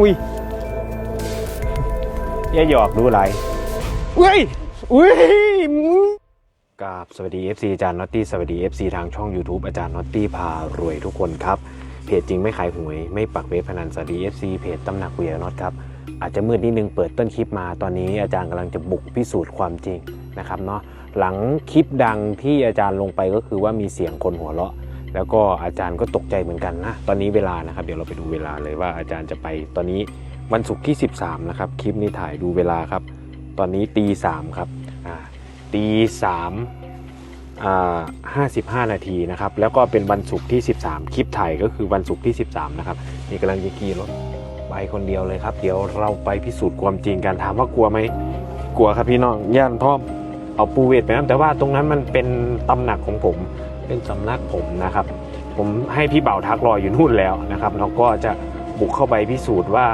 อุ้ยอย่าหยอกดูไรอุ้ยอุ้ยกราบสวัสดี FC อาจารย์น็อตตี้สวัสดี FC ทางช่อง YouTube อาจารย์น็อตตี้พารวยทุกคนครับ เพจจริงไม่ขายหวย ไม่ปักเว็บพนันสวัสดี FC เพจตำหนักเวียน็อตครับ อาจจะมืดนิดนึงเปิดต้นคลิปมาตอนนี้อาจารย์กำลังจะบุกพิสูจน์ความจริงนะครับเนาะหลังคลิปดังที่อาจารย์ลงไปก็คือว่ามีเสียงคนหัวเราะ แล้วก็อาจารย์ก็ตกใจเหมือนกันนะ ตอนนี้เวลานะครับ เดี๋ยวเราไปดูเวลาเลยว่าอาจารย์จะไปตอนนี้วันศุกร์ที่ 13 นะครับ คลิปนี้ถ่ายดูเวลาครับ ตอนนี้ตีสามครับตีสามห้าสิบห้านาทีนะครับ แล้วก็เป็นวันศุกร์ที่ 13 คลิปถ่ายก็คือวันศุกร์ที่ 13 นะครับนี่กำลังจะขี่รถไปคนเดียวเลยครับ เดี๋ยวเราไปพิสูจน์ความจริงกันถามว่ากลัวไหมกลัวครับพี่น้องย่านพ่อเอาปูเวทไปนะแต่ว่าตรงนั้นมันเป็นตำหนักของผม เป็นสำนักผมนะครับ ผมให้พี่เบ่าทักรออยู่นู่นแล้วนะครับแล้วก็จะบุกเข้าไปพิสูจน์ว่า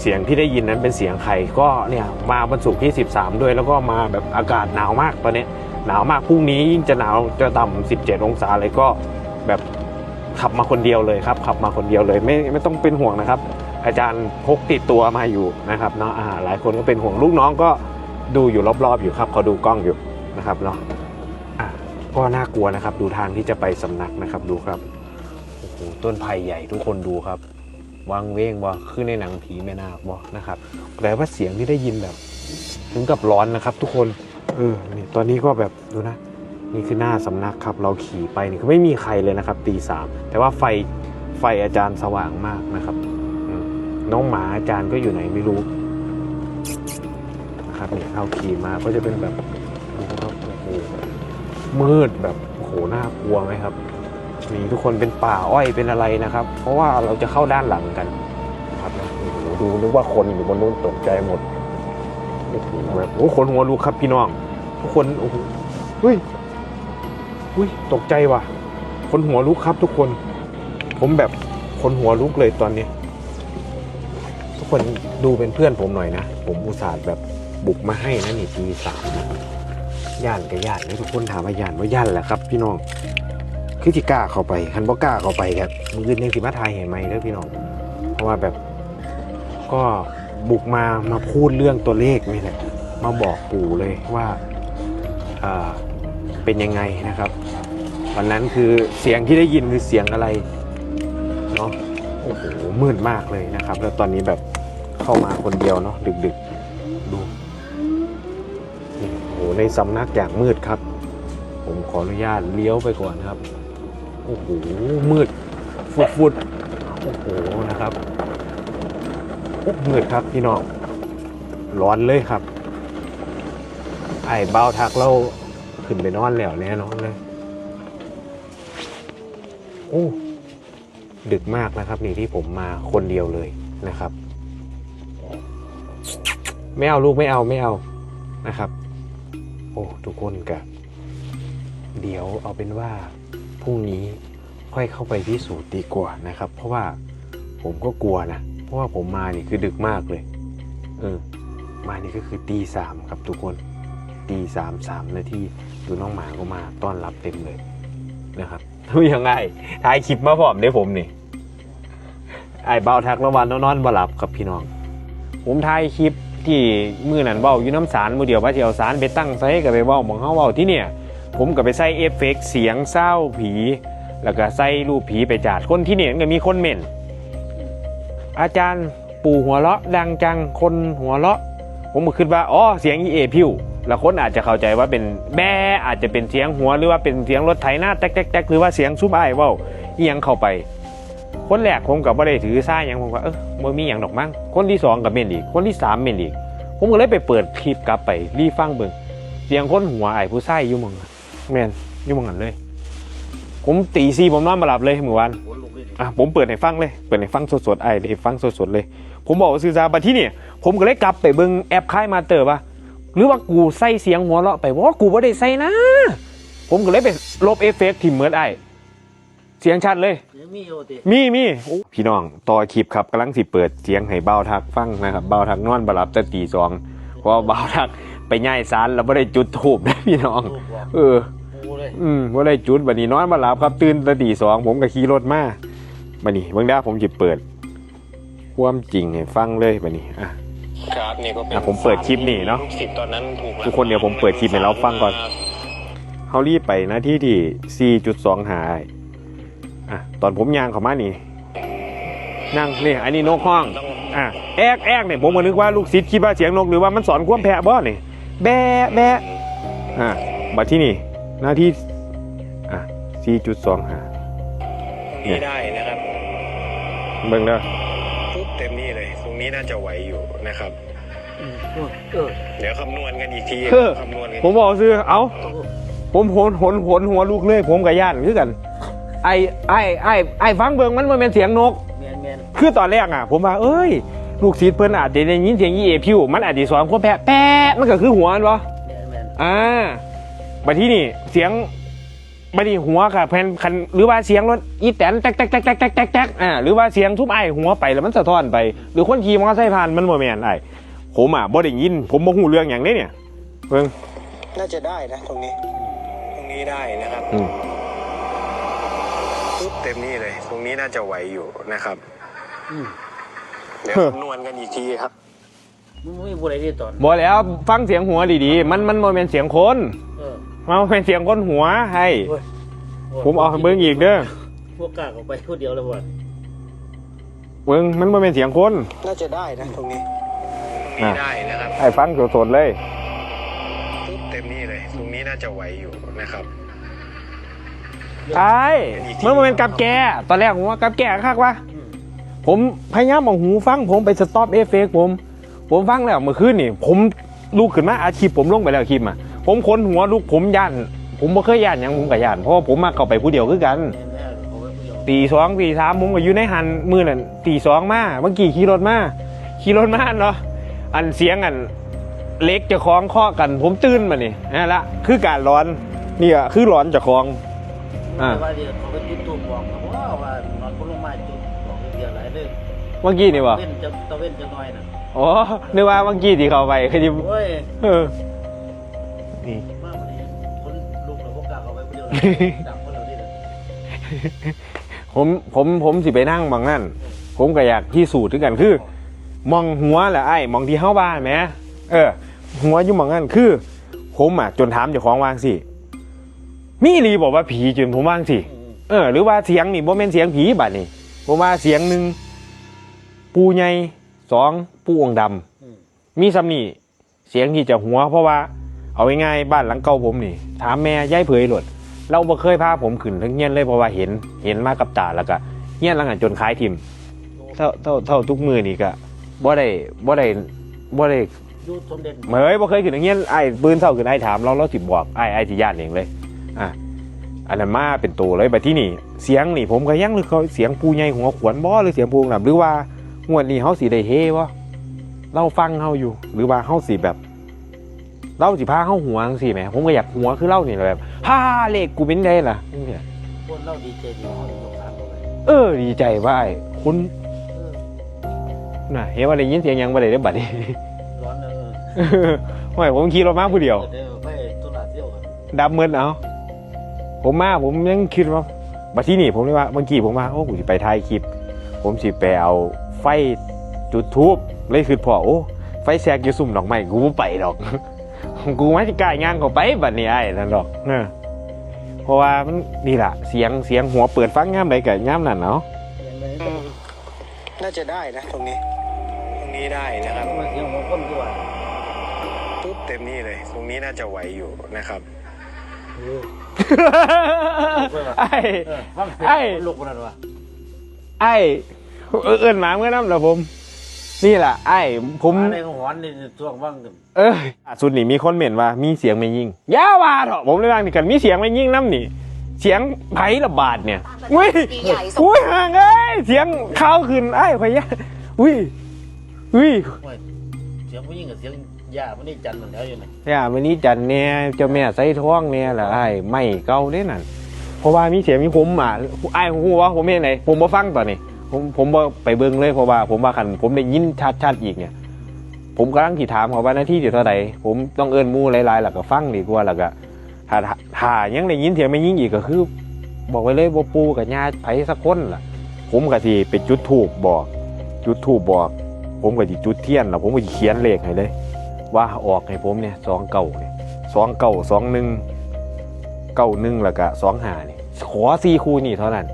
เสียงที่ได้ยินนั้นเป็นเสียงใครก็เนี่ยมาวันศุกที่ 13 ด้วย แล้วก็มาแบบอากาศหนาวมากตอนนี้หนาวมากพรุ่งนี้ยิ่งจะหนาวจะต่ำ17 องศาเลยก็แบบขับมาคนเดียวเลยครับ ขับมาคนเดียวเลยไม่ไม่ต้องเป็นห่วงนะครับ อาจารย์พกติดตัวมาอยู่นะครับเนาะหลายคนก็เป็นห่วงลูกน้องก็ดูอยู่รอบๆอยู่ครับเขาดูกล้องอยู่นะครับเนาะ ก็น่ากลัวนะครับ ดูทางที่จะไปสำนักนะครับดูครับโอ้โหต้นไผ่ใหญ่ทุกคนดูครับวังเว้งบ่ขึ้นในหนังผีแม่นาคบ่นะครับแต่ว่าเสียงที่ได้ยินแบบ ถึงกับร้อนนะครับ ทุกคนเออนี่ตอนนี้ก็แบบดูนะ นี่คือหน้าสำนักครับ เราขี่ไปนี่คือไม่มีใครเลยนะครับตีสามแต่ว่าไฟไฟอาจารย์สว่างมากนะครับน้องหมาอาจารย์ก็อยู่ไหนไม่รู้นะครับเนี่ยเอาขี่มาก็จะเป็นแบบดูครับโอ้โห มืดแบบโอ้โหน่ากลัวไหมครับนี่ทุกคนเป็นป่าอ้อยเป็นอะไรนะครับ เพราะว่าเราจะเข้าด้านหลังกันนะครับนะโอ้โหดูนึกว่าคนอยู่บนนู้นตกใจหมดโอ้โหแบบโอ้คนหัวลุกครับพี่น้อง ทุกคนโอ้โหเฮ้ยอุ้ยตกใจว่ะ คนหัวลุกครับทุกคน ผมแบบคนหัวลุกเลยตอนนี้ ทุกคนดูเป็นเพื่อนผมหน่อยนะ ผมอุตส่าห์แบบบุกมาให้นะนี่ทีสามนะครับ ย่านกับย่านนะทุกคนถามว่าย่านว่าย่านแหละครับ พี่น้องคือที่กล้าเข้าไปคันบ่กล้าเข้าไปครับมือยังสิมาทายเห็นไหมเด้อพี่น้อง เพราะว่าแบบก็บุกมามาพูดเรื่องตัวเลขนี่แหละมาบอกปู่เลยว่าอ่าเป็นยังไงนะครับวันนั้นคือเสียงที่ได้ยินคือเสียงอะไรเนาะโอ้โหมืดมากเลยนะครับ แล้วตอนนี้แบบเข้ามาคนเดียวเนาะดึกๆดูนี่โอ้โห ในสำนักอย่างมืดครับ ผมขออนุญาตเลี้ยวไปก่อนครับ โอ้โห มืด ฟุดฟุดโอ้โห นะครับโอ้มืดครับพี่น้อง ร้อนเลยครับ ไอ้เบาทักเราขึ้นไปนอนแล้วแน่นอนเลย โอ้ ดึกมากนะครับ นี่ที่ผมมาคนเดียวเลยนะครับ ไม่เอาลูกไม่เอาไม่เอานะครับ โอ้ทุกคนกับเดี๋ยวเอาเป็นว่าพรุ่งนี้ค่อยเข้าไปพิสูจน์ดีกว่านะครับ เพราะว่าผมก็กลัวนะ เพราะว่าผมมานี่คือดึกมากเลย เออ มานี่ก็คือตีสามครับทุกคนตีสามสามนาทีดูน้องหมาก็มาต้อนรับเต็มเลยนะครับยังไงถ่ายคลิปมาพร้อมได้ผมนี่ไอ้เบาทักระวันนอนๆบ่หลับครับพี่น้อง ผมถ่ายคลิป ที่มือนั่นเบ้าอยู่น้ำสารมือเดียวว่าจะเอาสารไปตั้งใส่กับไปเบ้าหมองเฮาเบ้าที่เนี่ยผมก็ไปใส่เอฟเฟกเสียงเศร้าผี แล้วก็ใส่รูปผีไปจาดคนที่เนี่ยก็มีคนเม่น อาจารย์ปู่หัวเราะดังจังคนหัวเราะ ผมก็คิดว่าอ๋อเสียงอีเอพิวแล้วคนอาจจะเข้าใจว่าเป็นแม่อาจจะเป็นเสียงหัวหรือว่าเป็นเสียงรถไถหน้าแต๊กแต๊กแต๊กหรือว่าเสียงซุปไอ้เว้าเอียงเข้าไป คนแรกผมกับไม่ได้ถือซ่าหยังผมว่าเออบ่มีอย่างดอกมั้งคนที่สองกับเมนอีก คนที่สามเมนอีก ผมก็เลยไปเปิดคลิปกลับไปรีฟังเบิ่งเสียงคนหัวไอ้ผู้ใส่อยู่มองแมนอยู่มองนั้นเลย ผมตีซีผมนอนมาหลับเลยเมื่อวานอะผมเปิดให้ฟังเลยเปิดให้ฟังสดๆไอ้ให้ฟังสดๆเลย ผมบอกว่าซื้อซาบัดที่นี่ผมก็เลยกลับไปเบิ่งแอปค่ายมาเตอร์ว่าหรือว่ากูใส่เสียงหัวเราะไปว่ากูไม่ได้ใส่นะ ผมก็เลยไปลบเอฟเฟกต์ที่เหมือนไอ้ เสียงชัดเลย ยังมีอยู่ติมีมีโอ้พี่น้องต่อคลิปครับกำลังสิเปิดเสียงให้เบาทักฟังนะครับเบาทักนอนบหลับแต่ตีสองเพราะว่าเบาทักไปย่ายสารแล้วไม่ได้จุดทูบนะพี่น้องลูกบอกเออปูเลยอืมว่าได้จุดบัดนี้นอนมาหลับครับตื่นแตะตีสองผมก็ขี่รถมาบัดนี้เบิ่งได้ผมจิเปิด ความจริงให้ฟังเลยบัดนี้อะ ครับนี่ก็เป็นอะผมเปิดคลิปนี่เนาะลูกศิษย์ตอนนั้นถูกทุกคนเดี๋ยวผมเปิดคลิปให้เราฟังก่อนเขารีบไปหน้าที่ที่ 4.2 หา อะตอนผมยางเข้ามานี่นั่งนี่อันนี้นกห้องต้องอะแอกแอกเนี่ยผมก็นึกว่าลูกศิษย์คิดว่าเสียงนกหรือว่ามันสอนความแพะบ่นี่แบะแบะอะบัดที่นี่หน้าที่อะ4.2หาตรงนี้ได้นะครับเบิ่งเด้อปุ๊บเต็มที่เลย ตรงนี้น่าจะไหวอยู่นะครับเออเดี๋ยวคำนวณกันอีกทีคือคำนวณกันผมบอกซื้อเอาผมโหนโหนโหนหัวลูกเลยผมกับย่านคือกัน ไอ้ไอ้ไอ้ไอ้ฟังเบิ่งมันบ่แมันเป็นเสียงนก แมนแมนคือตอนแรกอะ ผมว่าเอ้ย ลูกศิษย์เพิ่นอาจจะได้ยินเสียงยี่เอพิวมันอาจจะสอนคนแพะแปะมันก็คือหัวมันวะแมนแมนอ่าบัดที่นี่เสียงบัดนี้หัวค่ะแผ่นคันหรือว่าเสียงรถอีแตนแตกแตกแตกแตกแตกแตกแตกอ่าหรือว่าเสียงทุบไอ้หัวไปแล้วมันสะท้อนไป หรือคนขี่มอเตอร์ไซค์ผ่านมันบ่แม่นไอ้ผมอะบ่ได้ยิน ผมบ่ฮู้เรื่องอย่างนี้เนี่ยเพิ่ง น่าจะได้นะตรงนี้ ตรงนี้ได้นะครับ อืมปุ๊บ เต็มที่เลย ตรงนี้น่าจะไหวอยู่นะครับ อืมเดี๋ยวคำนวณกันอีกทีครับ มึงไม่พูดอะไรที่ตอนบ่แล้วฟังเสียงหัวดีๆ มันมันบ่แม่นเสียงคนเออมันบ่แม่นเสียงคนหัวให้ โอ้ยผมเอาให้เบิ่งอีกเด้อพวกกล้าออกไปพูดเดียวเลยบ่เบิ่งมันบ่แม่นเสียงคนน่าจะได้นะตรงนี้ตรงอะนี้ได้นะครับ ให้ฟังสดๆเลยปุ๊บเต็มที่เลย ตรงนี้น่าจะไหวอยู่นะครับ ใช่มันบ่แม่นกับแกตอนแรกผมว่ากับแกคักวะผมพยายามเอาหูฟัง ผมไปสต็อปเอฟเฟกผม ผมฟังแล้วเมื่อคืนนี่ ผมลุกขึ้นมาอาชีพผมลงไปแล้วคลิปอะผมค้นหัวลูกผมย่านผมบ่เคยย่านยังผมก็ย่านเพราะว่าผมมาเข้าไปผู้เดียวคือกันตีสองตีสามผมก็อยู่ในหันมือนั่นตีสองมาเมื่อกี้ขี่รถมาขี่รถมาเนาะอันเสียงอันเล็กจะคล้องข้อกัน ผมตื่นมานี่นั่นละคือการร้อนนี่อะคือร้อนจะคล้อง อ่า แต่ว่าเดี๋ยวเขาไปจุดตูบบอกนะว่าว่านอนคนลงมาจุดบอกเดียวหลายเรื่องเมื่อกี้นี่วะเว้นจะตะเว้นจะน้อยน่ะอ๋อนึกว่าเมื่อกี้ที่เขาไปคือจะโอ้ยเออนี่ มากกว่านี้คนลุกแล้วพวกกล้าเอาไว้ผู้เดียวดับคนเราที่เลยผมผมผมสิไปนั่งมองนั่นผมก็อยากพิสูจน์ด้วยกันคือ มองหัวแหละไอ้มองที่เฮ้าบ้านไหมเออ หัวอยู่มองนั่นคือ ผมอะจนถามเจ้าของวางสิ มีรีบอกว่าผีจนผมวางสิอืมเออ หรือว่าเสียงนี่บ่แม่นเสียงผีบัดนี่ผมว่าเสียงหนึ่งปูใหญ่สองปูองค์ดำอืมมีซ้ำนี่เสียงที่จะหัว เพราะว่าเอาง่ายๆบ้านหลังเก่าผมนี่ ถามแม่ย้ายเผยหลดเราบ่เคยพาผมขึ้นทั้งเงี้ยนเลยเพราะว่าเห็นเห็นมากับตาแล้วก็เงี้ยนหลังหันจนคล้ายทิมเท่าเท่าเท่าทุกมือนี่ก็บ่ได้บ่ได้บ่ได้ยูสมเด็จเหมยบ่เคยขึ้นทั้งเงี้ยนไอ้ปืนเท่าขึ้นไอ้ถามเราเราสิบอกไอ้ไอ้สิญาติเองเลย อะอันนั้นมาเป็นตัวเลยแบบที่นี่ เสียงนี่ผมก็ยังหรือเขาเสียงปูใหญ่หัวขวนบ่หรือเสียงปูหนับหรือว่างวดนี้เฮาสิได้เฮวะเราฟังเฮาอยู่ หรือว่าเฮาสิแบบเราสิพาเฮาหัวจังซี่แหมผมก็อยากหัวคือเล่านี่แหละแบบฮ่าเลขกูเป็นได้ล่ะจังซี้คนเราดีใจดีเขายกขาเข้าไปเออ ดีใจว่าไอ้คุณเออน่ะเห็นว่าได้ยินเสียงหยังบ่ได้ได้อบัดนี้ร้อนเออไม่ผมขี่รถมาผู้เดียวเดี๋ยวไปตุลาเที่ยวกันดับเมินเอา ผมมาผมยังคิดว่าบัดที่นี่ผมเลยว่าเมื่อกี้ผมว่าโอ้กูสิไปถ่ายคลิป ผมสิไปเอาไฟจุดทูบเลยคือพอโอ้ไฟแสกอยู่ซุ่มดอกไม้กูบ่ไปดอก กูไม่จะกล้ายงานเข้าไปบัดนี้ไอ้นั่นดอกเออเพราะว่ามันนี่ล่ะเสียงเสียงหัวเปิดฟังงามใดกับงามนั่นเนาะอย่างไรก็น่าจะได้นะตรงนี้ ตรงนี้ได้นะครับมาเที่ยวหัวคนตัวปุ๊บเต็มที่เลย ตรงนี้น่าจะไหวอยู่นะครับเออ ไอ้เออฟังเสียงไอ้ลูกคนนั้นวะไอ้เอิ้นหมาเมื่อน้ำเหรอผม นี่ล่ะไอ้ผมอะไรของหอนนี่ช่วงว่างกันเออสุดนี่มีคนเม่นว่ามีเสียงไม่ยิ่งอยาว่าเถอะผมเลยว่านี่กันมีเสียงไม่ยิ่งน้ำนี่เสียงไผ่ระบาดเนี่ยอุ้ยปีใหญ่สงอุ้ยห่างเอ้ยเสียงเข้าขึ้นไอ้พะยะอุ้ยอุ้ยโอ้ยเสียงผู้หญิงกับเสียง ย่ามันนี่จันทร์มันแล้วอยู่ไหนเนี่ยวันนี้จันเนี่ยเจ้าแม่ใส่ท้องเนี่ยแหละไอ้ไม่เก่าเด้นั่นเพราะว่ามีเสียงมีผมอะไอ้ผมว่าผมเห็นไหนผมมาฟังตอนนี้ ผมผมบ่ไปเบิ่งเลยเพราะว่าผมว่าคันผมได้ยินชัดๆอีกเนี่ย ผมกำลังที่ถามเขาว่าหน้าที่เดี๋ยวเท่าไหร่ผมต้องเอิ้นมู่หลายๆแล้วก็ฟังดีกว่าแล้วก็ถ้าถ้าถ้ายังได้ยินเสียงไม่ยิ่งอีกก็คือ บอกไว้เลยบ่ปูกับญาติไผสักคนล่ะ ผมก็สิไปจุดถูกบอก จุดทูบบอก ผมก็สิจุดเทียนแล้วผมก็สิเขียนเลขให้เลย ว่าออกให้ผมเนี่ยสองเก่าเนี่ยสองเก่าสองหนึ่งเก้าหนึ่งแล้วก็สองหานี่ขอสี่คู่นี่เท่านั้น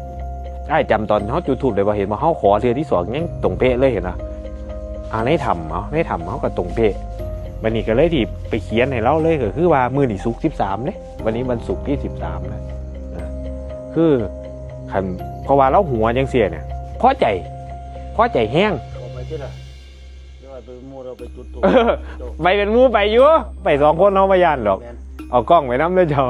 ไอ้จำตอนเขาจุดทูบเลยว่าเห็นว่าเขาขอเทือที่สองยังตรงเป๊ะเลยเห็นนะอ่าในทำเอาในทำเขาก็ตรงเป๊ะวันนี้ก็เลยที่ไปเขียนให้เราเลยก็คือว่ามือนี่สุกสิบสามเนี่ยวันนี้มันสุกที่สิบสามนะคือคันเพราะว่าเราหัวยังเสียเนี่ยพอใจพอใจแห้งเอา ไปที่ละเดี๋ยวไปมูเราไปจุดตัวเออไปเป็นหมูไปอยู่ไปสองคนเขาไม่ยันหรอกแมนเอากล้องไว้น้ำเด้อเจ้า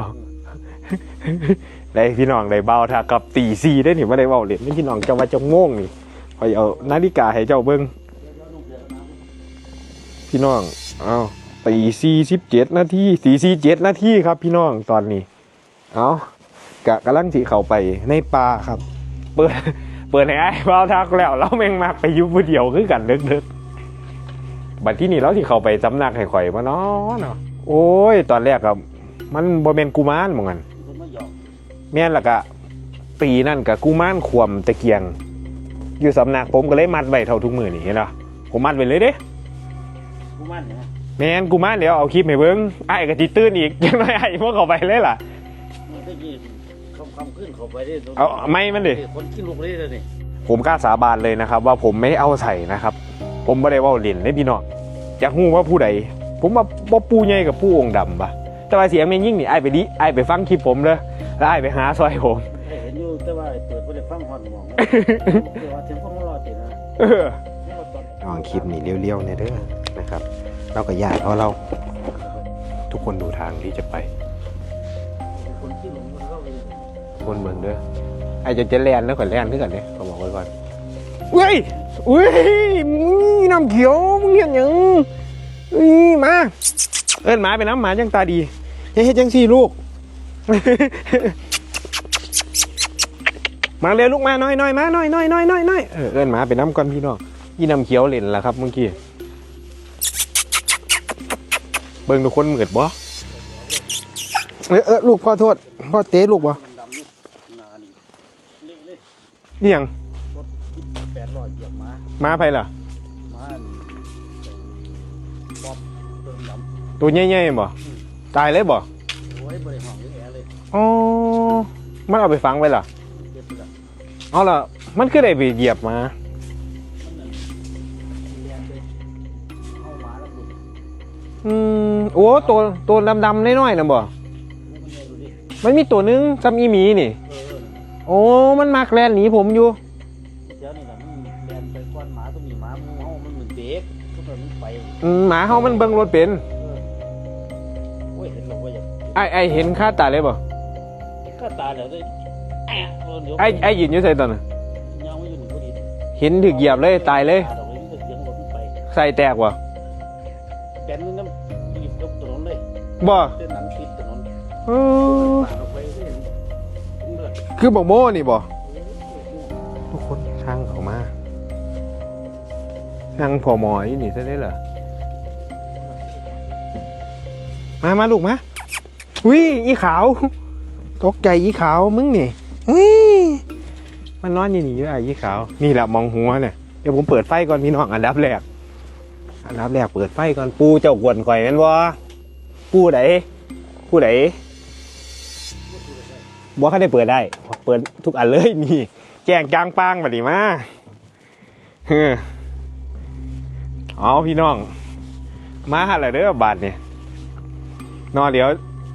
ได้พี่น้องได้เบาถ้ากับตีซีได้หนิว่าได้เบาเหรียญพี่น้องเจ้าว่าเจะโง่งนี่คอยเอานาฬิกาให้เจ้าเบิ้งพี่น้องเอาตีซีสิบเจ็ดนาทีสี่สี่เจ็ดนาทีครับ พี่น้องตอนนี้ เอากะกำลังสีเข้าไปในป่าครับ เปิดเปิดให้ไอ้เบาทักแล้วเราแม่งมากไปอยุบผู้เดียวคือกันเดึกๆ บัดที่นี่เราที่เข้าไปสำนักให้ข่อยมาเนาะเนาะโอ้ย ตอนแรกกับมันบ่แม่นกุมารหมองกันคนมาหยอกแม่นและกะปีนั่นกับกุมารขวมตะเกียง อยู่สำนักผมก็เลยมัดไว้เท่าทุกมือนี่เห็นเนาะผมมัดไว้เลยเด้กูมันเนี่ยแม่นกุมารเดี๋ยวเอาคลิปให้เบิ่งไอ้ายก็สิตื่นอีกยังไงไอ้พวกเข้าไปเลยล่ะมันก็ยืนคำคำขึ้นเขาไปได้เอาไม่มันดิคนกินลูกเลยเลยนี่ผมกล้าสาบานเลยนะครับ ว่าผมไม่เอาใส่นะครับ ผมไม่ได้เว่าเล่นเลยพี่น้องอยากฮู้ว่าผู้ใดผมว่าบ่ปูใหญ่กับผู้องค์ดำปะแต่ว่าเสียงแม่งยิ่งนี่ไอ้ายไปดิไอ้ายไปฟังคลิปผมเลยแล้วไอ้ายไปหาซอยผม เห็นอยู่แต่ว่าเปิดไปได้ฟังฮอนหมองเดี๋ยวว่าเสียงคนรอติดนะเออนี่ก็ตอนลองคลิปนี่เลี้ยวๆเนี่ยเด้อนะครับ เราก็ยากเพราะเรา ทุกคนดูทางที่จะไป คนกินลูกมันเข้าไปทุกคนเมืองเด้อไอ้จะจะแลนแล้วก่อนแลนขึ้นกันเนี่ยเขาบอกไว้ก่อนเฮ้ยอุ้ยมึง น้ำเขียวมึงเห็นหยังอุ้มาเอิ้นหมาไปน้ำหมาจังตาดีเฮ้ยจังสี่ลูก มาเร็วลูกมาน้อยน้อยมาน้อยน้อยน้อยน้อยน้อยเออเอิ้นหมาไปน้ำก่อนพี่น้องยี่น้ำเขียวเล่นละครับเมื่อกี้เบิ่งทุกคนเหมือดบ่เออเออลูกพ่อโทษพ่อเตะลูกบ่นี่นานี่เละเลยนี่ยังรถแปเหยียบมามาไปล่ะ ตัวใหญ่ๆบ่ตายเลยบ่โอ้ยบริหารแอร์เลยอ๋อมันเอาไปฝังไว้ล่ะเก็บไปละเอาล่ะมันคือได้ไปเหยียบมามันนั่นเรียนไปเอาหมาแล้วบุญอืมโอ้ตัวตัวดำๆน้อยๆน่ะบ่มันเนี่ยดูดิมันมีตัวหนึงซ้ำอีหมีนี่เออโอ้มันมักแลนหนีผมอยู่ เดี๋ยวนี่แหละมันเรียนไปก้อนหมาตัวนี้หมามูเฮามันเหมือนเด็กทุกคนมันไปอืมหมาเฮามันเบิ่งรถเป็น อยากไอ้ไอ้เห็นค่าตาเลยบ่ก็ตายแล้วด้วยแอะเเดี๋ยวไอ้ไอ้ยืนอยู่ใส่ตอนน่ะยังไม่อยู่หนึ่งพอดีเห็นถึกเหยียบเลยตายเลย ตาดอกเลยมันจะเสียงรถมันไปใส่แตกบ่แปนนี่น้ำรีบยกถนนเลยบ่เส้นหนังติดถนนเออปาดออกไปก็เห็นเลือดคือบอกโม่นี่บ่ทุกคนช่างเขามาช่างพอหมอนี่นี่ซะได้เหรอมามาลูกมา อุ้ยอีขาว ตกใจอีขาวมึงนี่เฮ้ยมันนอนอยู่นี่อยู่ไอ้อีขาว นี่แหละมองหัวเนี่ยเดี๋ยวผมเปิดไฟก่อนพี่น้องอันดับแรกอันดับแรกเปิดไฟก่อนปูเจ้ากวนข่อยแม่นบ่ปูไหนปูไหนบ่เขาได้เปิดได้ เปิดทุกอันเลยนี่ แจ้งจางปางมาดิมาเฮ้อเอาพี่น้อง มาหาอะไรเด้อบาทเนี่ยนอนเดี๋ยว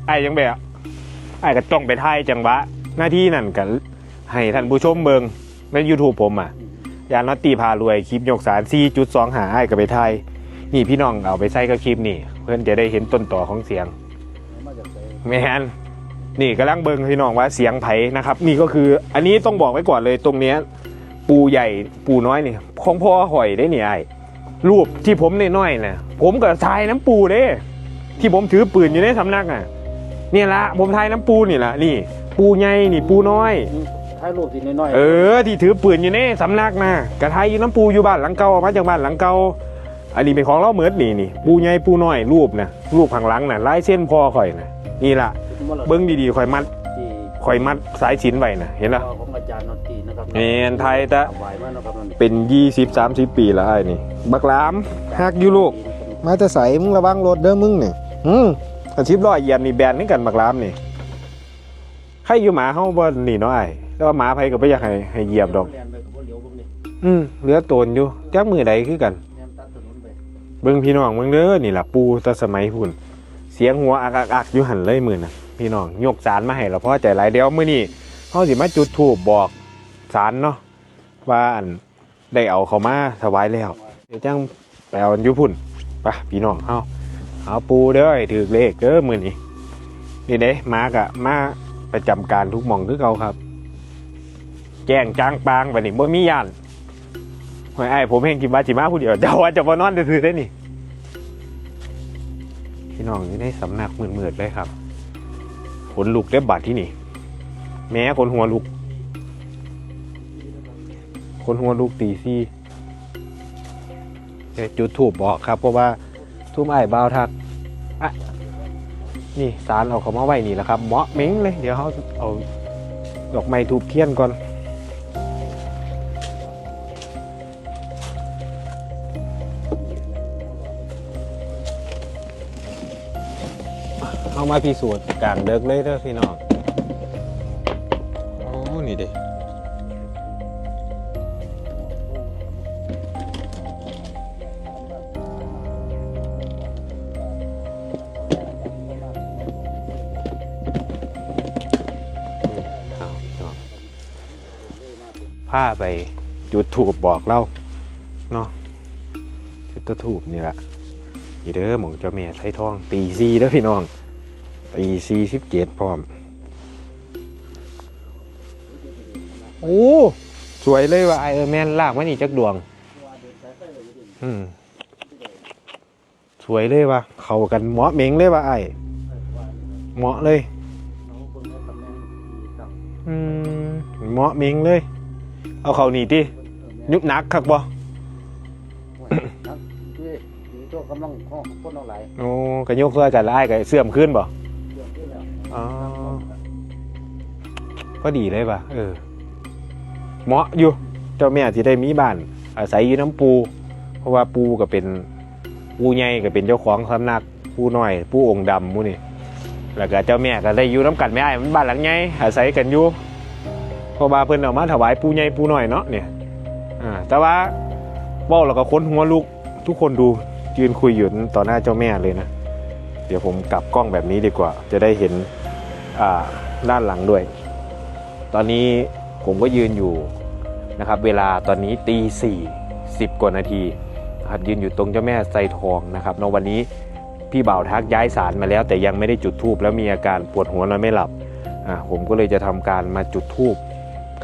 ไอ้ยังแบบไอ้ก็ต้องไปถ่ายจังหวะหน้าที่นั่นกันให้ท่านผู้ชมเบิงใน YouTube ผมอะยานอตตีพารวยคลิปยกสาร4.2หาไอ้ก็ไปถ่ายนี่พี่น้องเอาไปใส่กับคลิปนี่ เพื่อนจะได้เห็นต้นต่อของเสียงแมนนี่กำลังเบิงพี่น้องว่าเสียงไผนะครับ นี่ก็คืออันนี้ต้องบอกไว้ก่อนเลยตรงเนี้ยปูใหญ่ปูน้อยนี่ของพ่อหอยได้เนี่ยไอ้รูปที่ผมน้อยๆน่ะผมกับทายน้ำปูเด้ ที่ผมถือปืนอยู่ในสำนักอะ นี่ยละผมทายน้ำปูนี่ละนี่ ปูใหญ่นี่ปูน้อยถ่ายรูปที่น้อยๆเออ ที่ถือปืนอยู่ในสำนักนะกระทายอยู่น้ำปูอยู่บ้านหลังเก่าเอามาจากบ้านหลังเก่าอันนี้เป็นของเราเหมือนนี่นี่ปูใหญ่ปูน้อยรูปนะรูปข้างหลังน่ะลายเส้นพ่อข่อยนะนี่ละเบิ้งดีๆข่อยมัดที่ข่อยมัดสายสินไว้นะเห็นละ ของอาจารย์นนตีนะครับแม่นไทยแต่ถวายมานะครับนั่นไปเป็นยี่สิบสามสิบปีแล้วไอ้นี่ บักหลามหักอยู่ลูก มาจะใส่มึงระวังรถเด้อมึงนี่อืม อาชีพร้อยเหยียนนี่แบนนี่กันบักหลามนี่ใครอยู่หมาเฮาบ่หนีเนาะไอ้แต่ว่าหมาไผก็บ่อยากให้ให้เหยียบดอกแลนไปกับเหลียวเบิ่งดิอืมเหลือโตนอยู่จักมือใดคือกันแลนตัดถนนไปเบิ่งพี่น้องเบิ่งเด้อนี่ล่ะปูแตะสมัยพุ่น เสียงหัวอักอักอักอยู่หันเลยมื้อน่ะพี่น้องยกสารมาให้เราพอใจหลายเดี๋ยวมื้อนี้เฮาสิมาจุดธูปบอกสารเนาะว่าอันได้เอาเขามาถวายแล้วเดี๋ยวจังไปเอาอันอยู่พุ่นไปพี่น้องเฮา เอาปูเด้อให้ถือเลขเด้อมือนี้นี่เด้มากะมาประจำการทุกหม่องคือเก่าครับ แจ้งจางปางบัดนี้บ่มีย่านหอยไอ้ผมเห็นกินมาจิมาผู้เดียวเจ้าว่าจะมานอนซื่อได้นี่พี่น้องอยู่ในสำนักมืดๆเลยครับขนลุกได้บัดที่นี่ แม้คนหัวลุก คนหัวลุกตีซี่จุดถูบบอกครับ เพราะว่า ทุ่มไอ้บ่าวทักอะนี่สารเอาเขามาไว้นี่แหละครับเหมาะเม้งเลยเดี๋ยวเขาเอาดอกไม้ทูบเทียนก่อนเอามาพิสูจน์กลางเดิกเลยเด้อพี่น้อง ผ้าไปจุดถูกบอกเล่าเนาะจุดตัวถูกนี่แหละนี่เด้อหมองเจ้าแม่ไททอง ตีซีเด้อพี่น้อง ตีสี่สิบเจ็ดพร้อม โอ้ สวยเลยว่ะไอเออร์แมนลากมานี่จักดวง อืม สวยเลยว่ะ เข้ากันเหมาะเหม็งเลยว่ะไอเหมาะเลย อืมเหมาะเหม็งเลย เอาเขาหนีติยุบหนักคักบ่โอ้ยนักที่ที่ตัวกำลังข้อคนเอาหลายโอ้กระยกเสื้อกันแล้วไอ้ก็เสื่อมขึ้นบ่เรื่องที่แล้วอ๋อก็ดีเลยป่ะเออเหมาะอยู่ เจ้าแม่ที่ได้มีบ้าน อาศัยอยู่น้ำปู เพราะว่าปูก็เป็นปูใหญ่ก็เป็นเจ้าของสำนักปูน้อย ปูองค์ดำหมูนี่แล้วก็เจ้าแม่ก็ได้อยู่น้ำกันไม่ได้มันบ้านหลังใหญ่อาศัยกันอยู่ เพราะว่าเพิ่นเอามาถวายปูใหญ่ปูน้อยเนาะเนี่ยอ่าแต่ว่าเว่าแล้วก็ค้นหัวลูกทุกคนดูยืนคุยอยู่ต่อหน้าเจ้าแม่เลยนะ เดี๋ยวผมกลับกล้องแบบนี้ดีกว่า จะได้เห็นด้านหลังด้วย ตอนนี้ผมก็ยืนอยู่นะครับ เวลาตอนนี้ตีสี่สิบกว่านาทีนะครับยืนอยู่ตรงเจ้าแม่ไซทองนะครับในวันนี้พี่บ่าวทักย้ายสารมาแล้ว แต่ยังไม่ได้จุดธูปแล้วมีอาการปวดหัวนอนไม่หลับผมก็เลยจะทำการมาจุดธูป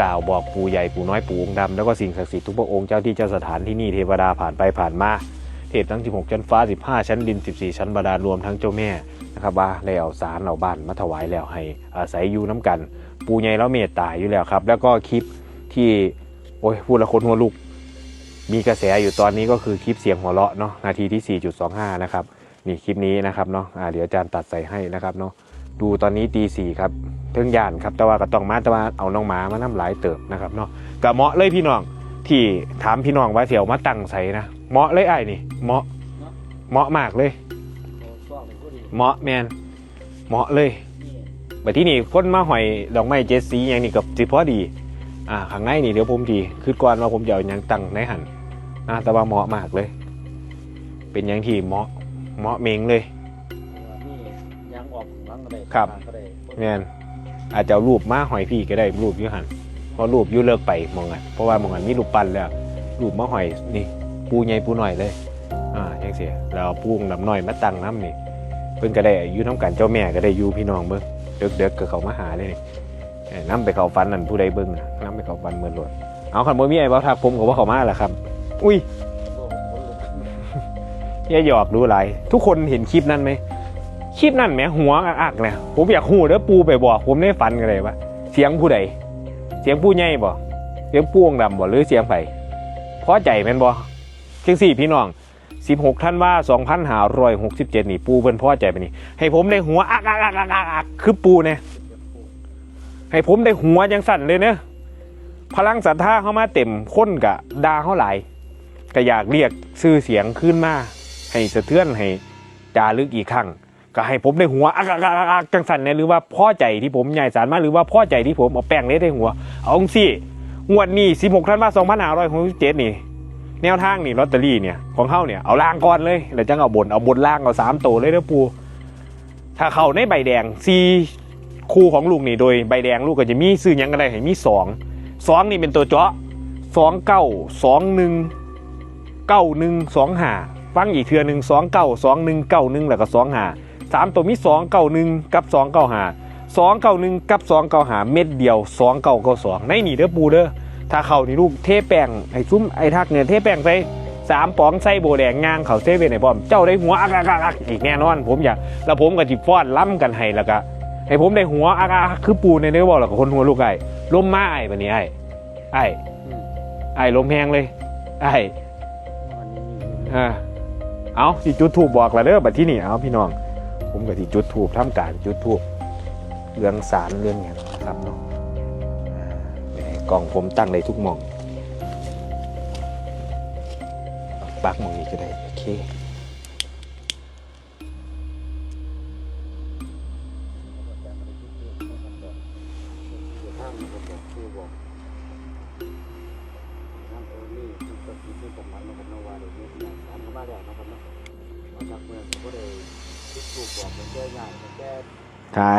กล่าวบอกปู่ใหญ่ปู่น้อยปู่องค์ดำแล้วก็สิ่งศักดิ์สิทธิ์ทุกพระองค์เจ้าที่เจ้าสถานที่นี่เทวดาผ่านไปผ่านมาเทพทั้ง 16 ชั้นฟ้า 15 ชั้นดิน 14 ชั้นบาดาลรวมทั้งเจ้าแม่นะครับว่าได้เอาสารเอาบ้านมาถวายแล้วให้อาศัยอยู่น้ำกัน ปู่ใหญ่แล้วเมตตาอยู่แล้วครับ แล้วก็คลิปที่โอ้ยพูดละคนหัวลุก มีกระแสอยู่ตอนนี้ก็คือคลิปเสียงหัวเราะเนาะนาทีที่ 4.25 นะครับนี่คลิปนี้นะครับเนาะอ่าเดี๋ยวอาจารย์ตัดใส่ให้นะครับเนาะ ดูตอนนี้ตีสี่ครับเพิ่งย่านครับแต่ว่าก็ต้องมาแต่ว่าเอาน้องหมามาน้ำหลายเติบนะครับเนาะกะเหมาะเลยพี่น้องที่ถามพี่น้องว่าเสี่ยวมาตั้งใส่นะเหมาะเลยไอ้นี่เหมาะเหมาะมากเลยเหมาะแมนเหมาะเลยนี่บัดที่นี่คนมาหอยดอกไม้เจ็ดสีอย่างนี้กับสิพอดีอ่าข้างในนี่เดี๋ยวผมดีคือก่อนว่าผมจะเอาหยังตั้งในหันนะแต่ว่าเหมาะมากเลย เป็นอย่างที่เหมาะเหมาะเมงเลย ออกหลังก็ได้ครับ ข้างก็ได้แมนอาจจะเอารูปมาหอยพี่ก็ได้รูปอยูหันเพราะรูปอยูเลิกไปมองไงเพราะว่ามองไงมีรูปปั้นแล้ว รูปมาหอยนี่ ปูใหญ่ปูหน่อยเลย อ่ายังเสียแล้วเอาปูงดำหน่อยมาตั้งน้ำนี่ เพิ่นก็ได้อยูน้ำกันเจ้าแม่ก็ได้อยูพี่น้องเบิ้งเด็กๆก็เขามาหาเลยนี่เอ้ยน้ำไปเขาฟันนั่นผู้ใดเบิ้งน่ะน้ำไปเขาฟันเมือนรวดเอาขันบ่มีไอ้บ่ทักผมก็ว่าเขามาแหละครับ อุ้ยโอ้คนลุก อย่าหยอกดูไรทุกคนเห็นคลิปนั้นไหม คลิปนั้นแหมหัวอักเนี่ยผมอยากหูเด้อปูไปบอก ผมได้ฟันกันเลยว่าเสียงผู้ใดเสียงผู้ใหญ่บ่เสียงปูองดำบ่หรือเสียงไผพอใจแม่นบ่จังสี่พี่น้อง 16ท่านว่า2567 นี่ปูเพิ่นพอใจไปนี่ ให้ผมได้หัวอักอักอักอักอักคือปูเนี่ยให้ผมได้หัวจังสั่นเลยเนะพลังศรัทธาเข้ามาเต็มคนกะดาเขาหลายก็อยากเรียกชื่อเสียงขึ้นมา ให้สะเทือนให้จารึกอีกครั้ง ก็ให้ผมได้หัวอักอักอักอักจังสันเนี่ยหรือว่าพ่อใจที่ผมใหญ่สารมาหรือว่าพ่อใจที่ผมเอาแป้งเล็ได้หัว เอาจังสิงวดนี้16ธันวาคม2567นี่แนวทางนี่ลอตเตอรี่เนี่ยของเขาเนี่ยเอาล่างก่อนเลยแล้วจังเอาบนเอาบนล่างเอาสามตัวเลยเด้อปู ถ้าเข้าในใบแดงซีคู่ของลูกนี่โดยใบแดงลูกก็จะมีซื้อยังก็ได้ให้มีสองสองนี่เป็นตัวเจาะสองเก้าสองหนึ่งเก้าหนึ่งสองหาฟังอีกเทือหนึ่งสองเก้าสองหนึ่งเก้าหนึ่งแล้วก็สองหา สามตัวมีสองเก้าหนึ่งกับสองเก้าหาสองเก้าหนึ่งกับสองเก้าหาเม็ดเดียวสองเก้าเก้าสองในนี่เด้อปูเด้อถ้าเข้านี่ลูกเทแป้งไอ้ซุ้มไอ้ทักเนี่ยเทแป้งใส่สามป๋องใส่โบแดงงางเขาเซเว่นไอ้บอมเจ้าได้หัวอักอักอักอักอีกแน่นอน ผมอยากแล้วผมก็จิฟ้อนล้ำกันให้แล้วก็ให้ผมได้หัวอักอักอักคือปูในเนื้อบอกแล้วก็คนหัวลูกไอ้ล้มมาไอ้ปะนี้ไอ้ไอ้อืมไอ้ล้มแหงเลยไอ้วันนี้อ่าเอาสิจุดถูกบอกแล้วเด้อบัดที่นี่เอาพี่น้อง ผมก็ที่จุดทูบทำการจุดทูบเรื่องสารเรื่องอย่างครับเนาะอ่าไม่ให้กล่องผมตั้งได้ทุกมองปักมองนี้ก็ได้โอเค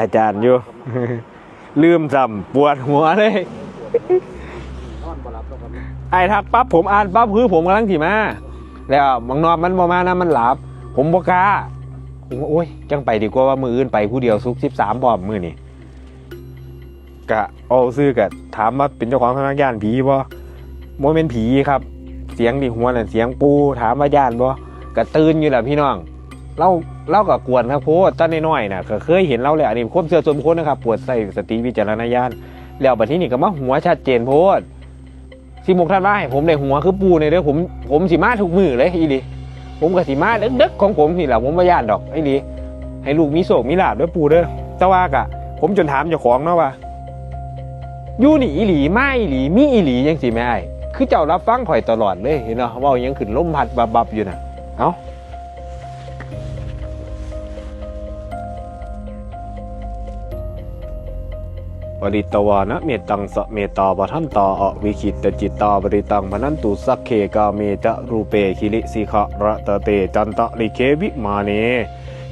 อาจารย์อยู่ ลืมซ้ำปวดหัวเลยไอ้ทักปั๊บผมอ่านปั๊บคือผมกำลังถี่มา แล้วบางนอนมันบอมานะมันหลับ ผมบ่กล้าผมว่าโอ๊ยจังไปดีกว่าว่ามืออื่นไปผู้เดียวซุกสิบสามบอมมือนี่กะเอาซื้อกะถามว่าเป็นเจ้าของสำนักย่านผีบ่โมเป็นผีครับ เสียงดิหัวน่ะเสียงปูถามว่าย่านบ่กะตื่นอยู่แหละพี่น้อง เราเราก็กวนครับโพดตอนน้อยๆน่ะก็เคยเห็นเราเลยอันนี้ความเชื่อส่วนบุคคลนะครับปวดใส่สติวิจารณญาณแล้วบัดนี้นี่ก็มาหัวชัดเจนโพดสิมกท่านว่าให้ผมในหัวคือปูในเด้อผมผมสิมาทุกมือเลยอีหลีผมกับสิมาเด็กๆของผมนี่แหละผมไม่ย่านดอกไอ้หลีให้ลูกมีโศกมีลาบด้วยปูเด้อแต่ว่ากะ ผมจนถามเจ้าของเนาะว่าอยู่นี่อีหลีไมาอีหลีมีอีหลียังสิแม่ไอ้คือเจ้ารับฟังข่อยตลอดเลยเห็นเนาะว่ายังขึ้นล้มพัดบับๆอยู่น่ะเอ้า ปริตวานะเมตังสะเมตาปทันตาอวิคิตจิตตาบริตังพนันตุสักเคกาเมจะรูเปคิริสิขะระตะเตจันตะลิเควิมาเน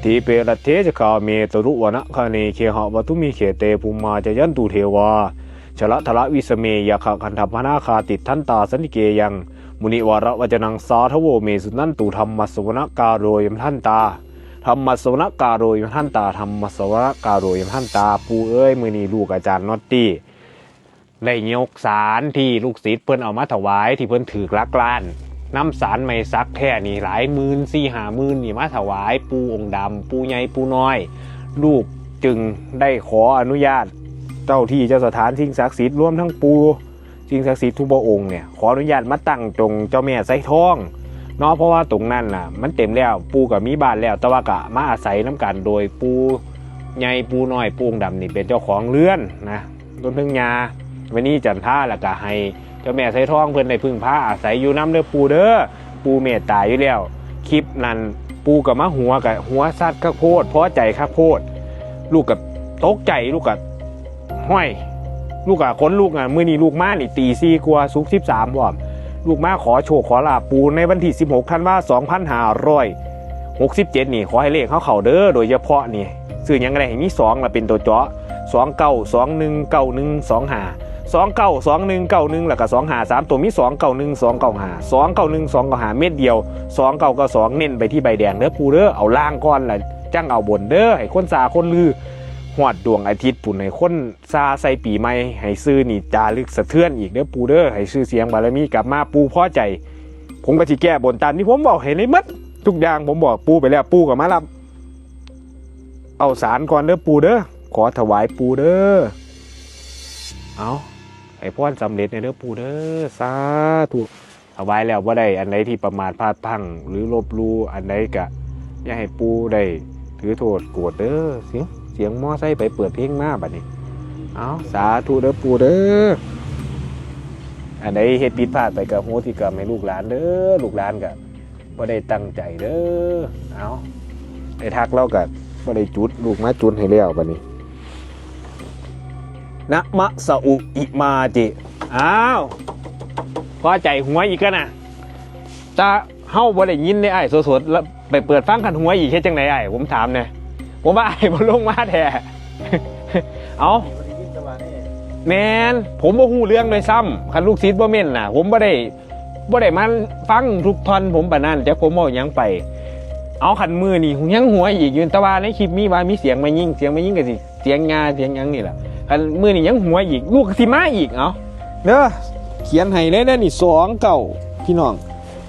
ทีเปรตเทจคาเมตรุวนะคาเนเคหะวัตุมิเขเตภูมาจะยันตุเทวาชละทละวิสเมยขะคันธพนาคาติทันตาสนิเกยัง มุนิวาระวจนังสาทโวเมสุนันตุธรรมสวนะกาโรยมทันตา รรมสวนกาโรยมท่านตาธรรมสวนกาโรยมท่านตา ปูเอ้ยมือนีลูกอาจารย์นอตตี้ได้ยกสารที่ลูกศิษย์เพิ่นเอามาถวายที่เพิ่นถือลักล้านน้ำสารไม่ซักแค่นี่หลายหมื่นสี่หาหมื่นนี่มาถวาย ปูองค์ดำปูใหญ่ปูน้อย ลูกจึงได้ขออนุญาต เจ้าที่เจ้าสถานสิ่งศักดิ์สิทธิ์รวมทั้งปูสิ่งศักดิ์สิทธิ์ทุกพระองค์เนี่ยขออนุญาตมาตั้งตรงเจ้าแม่ไส้ทอง เนาะเพราะว่าตรงนั้นน่ะ มันเต็มแล้วปูกับมีบ้านแล้ว แต่ว่ากะมาอาศัยน้ำกันโดยปูใหญ่ปูน้อยปูงดำนี่เป็นเจ้าของเรือนนะรวมถึงยาวันนี้จันท่าแล้วก็ให้เจ้าแม่ไสทองเพิ่อนได้พึ่งพาอาศัยอยู่น้ำเด้อปูเด้อปูเมตตาอยู่แล้วคลิปนั้นปูกับมาหัวกับหัวซัดข้าโพดเพราะใจข้าโพดลูกกับตกใจลูกกับห้อย ลูกกับคนลูกอะมือนี้ลูกมานี่ตีซีกว่าสุกสิบสามวอม ลูกมาขอโชคขอลาบปูในวันที่ 16ธันวาคม2567 นี่ ขอให้เลขเขาเข่าเด้อโดยเฉพาะนี่ซื้อยังไงมี2ละเป็นตัวเจาะ2 9 2 1 9 1 2 5 2 9 2 1 9 1แล้วก็2 5 3ตัวมี2 9 1 2 9 5 2 9 1 2 9 5เม็ดเดียว2 9 9 2เน้นไปที่ใบแดงเด้อปูเด้อเอาล่างก่อนล่ะจังเอาบนเด้อให้คนสาคนลือ หอดดวงอาทิตย์ปุ่นให้คนซาใส่ปีใหม่ให้ซื้อนี่จารึกสะเทือนอีกเด้อปูเด้อให้ชื่อเสียงบารมีกลับมาปูพอใจ ผมก็สิแก้บนตามที่ผมบอกเห็นในมัดทุกอย่างผมบอกปูไปแล้วปูกับมารับ เอาสารก่อนเด้อปูเด้อขอถวายปูเด้อเอาไอ้พ่อนสำเร็จในเด้อปูเด้อสาธุถวายแล้วว่าได้อันไหนที่ประมาทพลาดพังหรือลบลู่อันไหนกะอย่าให้ปูได้ถือโทษโกรธเด้อเสียง สียงมอไซค์ไปเปิดเพลงมาบัดนี้ เอาสาธุเด้อปูเด้ออันใดเฮ็ดผิดพลาดไปกับโหที่กรรมให้ลูกหลานเด้อลูกหลานก็บ่ได้ตั้งใจเด้อเอาได้ทักเราก็บ่ได้จุดลูกมาจุดให้แล้วบัดนี้นะมะสะอุอิมาจิอ้าวพอใจหัวอีกกันนะจะเฮาบ่ได้ยินในไอ้ายสดๆแล้วไปเปิดฟังกันหัวอีกเฮ็ดจังไดไอ้ายผมถามแหน่ย ผมว่าไอ้บอลงมาแท้เอาแต่ว่าแมนผมบ่ฮู้เรื่องเลยซ้ำคันลูกศิษย์บ่แม่นน่ะ ผมบ่ได้บ่ได้มาฟังทุกท่อนผมปานนั้นจักผมเอายังไป เอาขันมือนี่ยังหัวอีกยู่แต่ว่าในคลิปมีว่ามีเสียงมายิงเสียงมายิงก็สิเสียงงาเสียงยังนี่ล่ะคันมือนี่ยังหัวอีก ลูกสิมาอีกเอาเด้อเขียนให้เลยนะนี่2เก่าพี่น้อง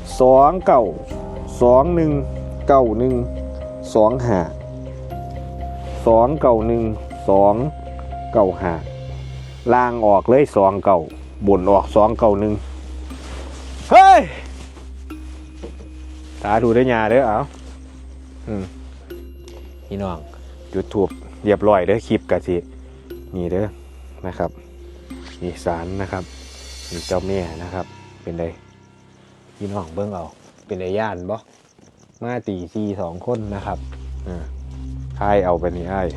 2เก่า2 1เก่า1 2 5 2เก่า1 2เก่า5ล่างออกเลยสองเก่าบนออกสองเก่าหนึ่งเฮ้ยตาดูได้ยาเด้อเอาอืมพี่น้องจุดถูกเรียบร้อยเด้อคลิปกะสินี่เด้อนะครับนี่สารนะครับนี่เจ้าแม่นะครับ เป็นไดพี่น้องเบิ้งเอาเป็นไดย่านบ่มาตีซีสองคนนะครับอ่า ทายเอาไปนี่ไอ้ย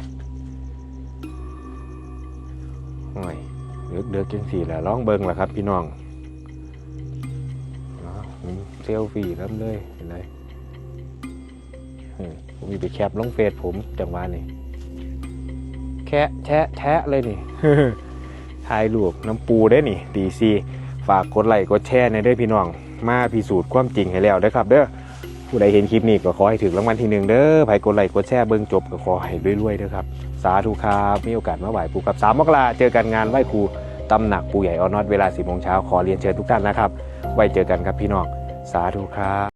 โอ้ยเดือกเดือกจังสี่แหละร้องเบิงแหละครับ พี่น้องเซลฟี่แล้วเลยเห็นไหมเออผมมีไปแคปลงเฟซผมจังหวะนี่แค่แชะแชะเลยนี่ถ่ายรูปน้ำปูได้นี่ดีซีฝากกดไลค์กดแชร์ในเด้อพี่น้อง มาพิสูจน์ความจริงให้แล้วเด้ครับ เด้อ ผู้ใดเห็นคลิปนี้ก็ขอให้ถึงรางวัลที่หนึ่งเด้อไผกดไลค์กดแชร์เบิ้งจบก็ขอให้รวยๆเด้อครับ สาธุครับมีโอกาสมาไหว้ปู่กับสามมกราเจอกันงานไหว้ครูตำหนักปู่ใหญ่ออนอตเวลาสิบโมงเช้าขอเรียนเชิญทุกท่านนะครับ ไว้เจอกันครับพี่น้อง สาธุครับ